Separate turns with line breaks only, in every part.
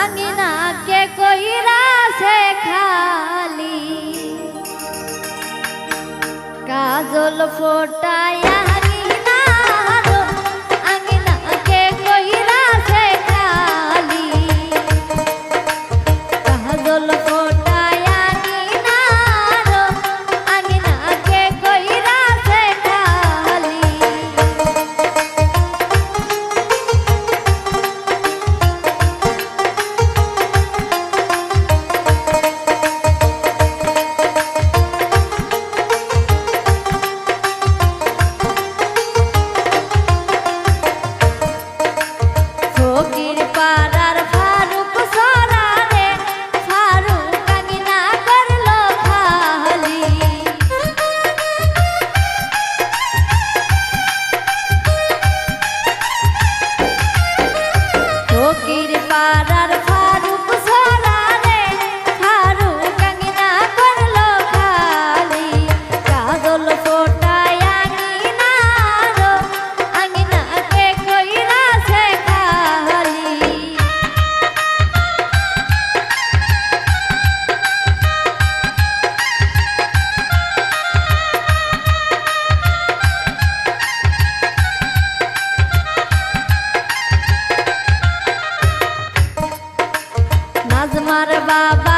আঙিনাকে কইরা সে খালি কাজল ফোটায়া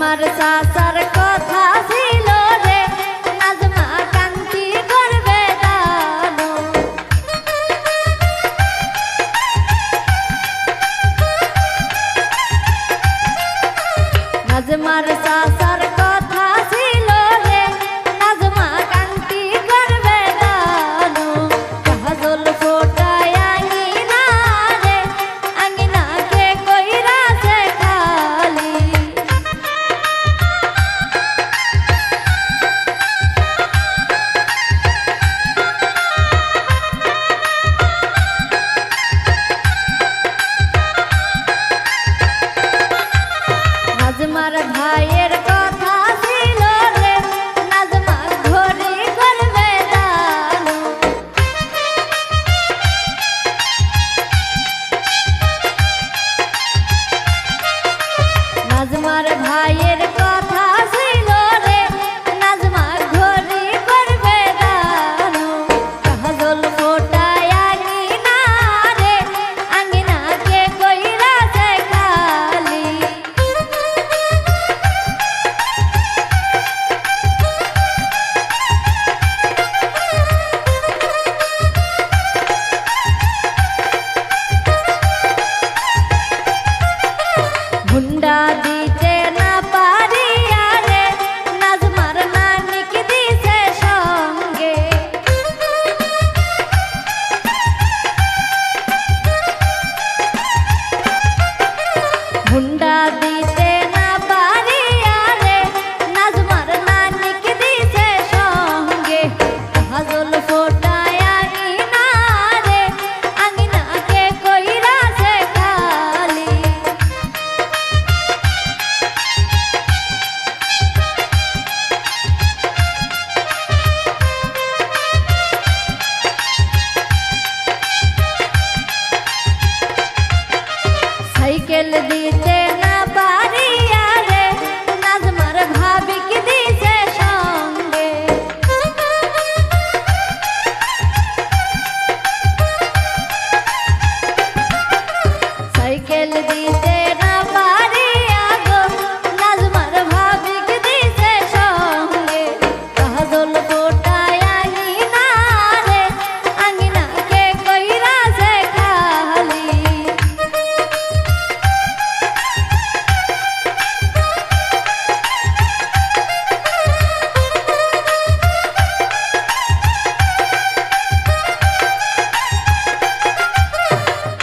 আমার সাসার কথা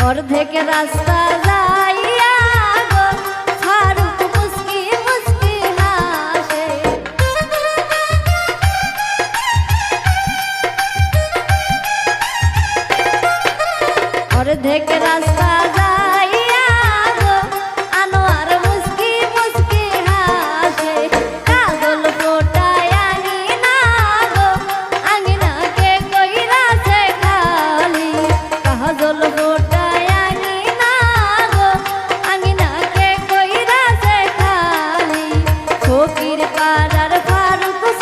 রাস্তা যাইয়া অর্ধেক রাস্তা যা